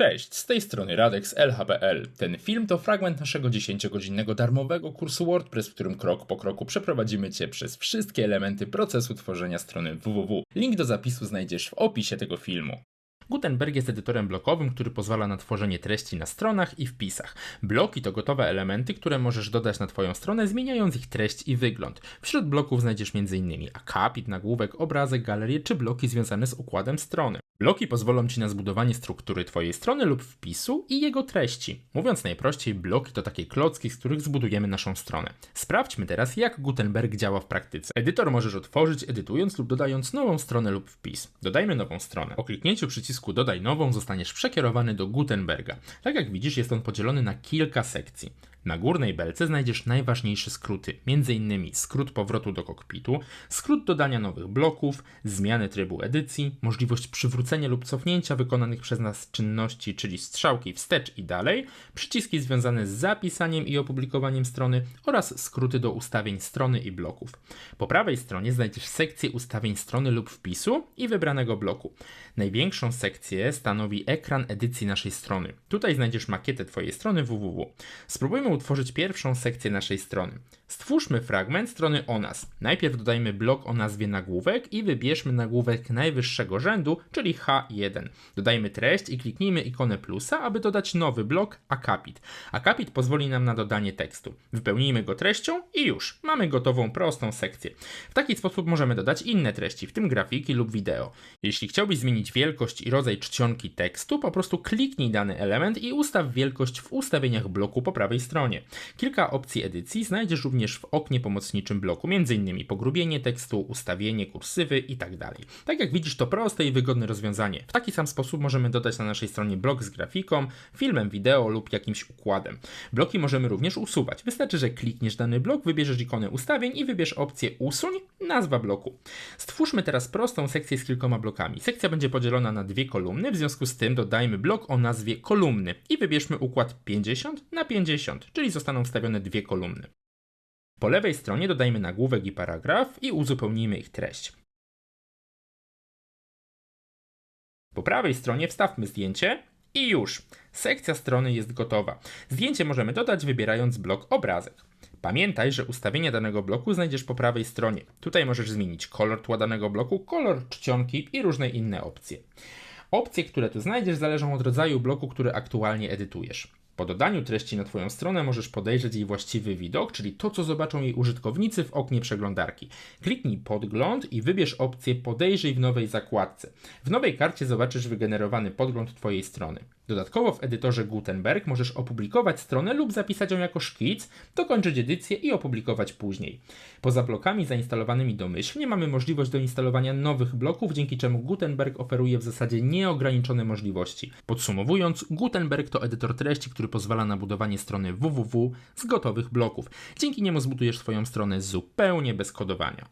Cześć, z tej strony Radek z. Ten film to fragment naszego 10-godzinnego darmowego kursu WordPress, w którym krok po kroku przeprowadzimy Cię przez wszystkie elementy procesu tworzenia strony www. Link do zapisu znajdziesz w opisie tego filmu. Gutenberg jest edytorem blokowym, który pozwala na tworzenie treści na stronach i wpisach. Bloki to gotowe elementy, które możesz dodać na Twoją stronę, zmieniając ich treść i wygląd. Wśród bloków znajdziesz m.in. akapit, nagłówek, obrazek, galerię czy bloki związane z układem strony. Bloki pozwolą Ci na zbudowanie struktury Twojej strony lub wpisu i jego treści. Mówiąc najprościej, bloki to takie klocki, z których zbudujemy naszą stronę. Sprawdźmy teraz, jak Gutenberg działa w praktyce. Edytor możesz otworzyć, edytując lub dodając nową stronę lub wpis. Dodajmy nową stronę. Po kliknięciu przycisku Dodaj nową zostaniesz przekierowany do Gutenberga. Tak jak widzisz, jest on podzielony na kilka sekcji. Na górnej belce znajdziesz najważniejsze skróty, m.in. skrót powrotu do kokpitu, skrót dodania nowych bloków, zmiany trybu edycji, możliwość przywrócenia lub cofnięcia wykonanych przez nas czynności, czyli strzałki wstecz i dalej, przyciski związane z zapisaniem i opublikowaniem strony oraz skróty do ustawień strony i bloków. Po prawej stronie znajdziesz sekcję ustawień strony lub wpisu i wybranego bloku. Największą sekcję stanowi ekran edycji naszej strony. Tutaj znajdziesz makietę Twojej strony www. Spróbujmy utworzyć pierwszą sekcję naszej strony. Stwórzmy fragment strony o nas. Najpierw dodajmy blok o nazwie nagłówek i wybierzmy nagłówek najwyższego rzędu, czyli H1. Dodajmy treść i kliknijmy ikonę plusa, aby dodać nowy blok akapit. Akapit pozwoli nam na dodanie tekstu. Wypełnijmy go treścią i już. Mamy gotową, prostą sekcję. W taki sposób możemy dodać inne treści, w tym grafiki lub wideo. Jeśli chciałbyś zmienić wielkość i rodzaj czcionki tekstu, po prostu kliknij dany element i ustaw wielkość w ustawieniach bloku po prawej stronie. Kilka opcji edycji znajdziesz również w oknie pomocniczym bloku, m.in. pogrubienie tekstu, ustawienie kursywy itd. Tak, tak jak widzisz, to proste i wygodne rozwiązanie. W taki sam sposób możemy dodać na naszej stronie blok z grafiką, filmem wideo lub jakimś układem. Bloki możemy również usuwać. Wystarczy, że klikniesz dany blok, wybierzesz ikonę ustawień i wybierz opcję usuń, nazwa bloku. Stwórzmy teraz prostą sekcję z kilkoma blokami. Sekcja będzie podzielona na dwie kolumny, w związku z tym dodajmy blok o nazwie kolumny i wybierzmy układ 50 na 50, czyli zostaną wstawione dwie kolumny. Po lewej stronie dodajmy nagłówek i paragraf i uzupełnijmy ich treść. Po prawej stronie wstawmy zdjęcie i już. Sekcja strony jest gotowa. Zdjęcie możemy dodać wybierając blok obrazek. Pamiętaj, że ustawienia danego bloku znajdziesz po prawej stronie. Tutaj możesz zmienić kolor tła danego bloku, kolor czcionki i różne inne opcje. Opcje, które tu znajdziesz, zależą od rodzaju bloku, który aktualnie edytujesz. Po dodaniu treści na Twoją stronę możesz podejrzeć jej właściwy widok, czyli to, co zobaczą jej użytkownicy w oknie przeglądarki. Kliknij podgląd i wybierz opcję Podejrzyj w nowej zakładce. W nowej karcie zobaczysz wygenerowany podgląd Twojej strony. Dodatkowo w edytorze Gutenberg możesz opublikować stronę lub zapisać ją jako szkic, dokończyć edycję i opublikować później. Poza blokami zainstalowanymi domyślnie mamy możliwość do instalowania nowych bloków, dzięki czemu Gutenberg oferuje w zasadzie nieograniczone możliwości. Podsumowując, Gutenberg to edytor treści, który pozwala na budowanie strony www z gotowych bloków. Dzięki niemu zbudujesz swoją stronę zupełnie bez kodowania.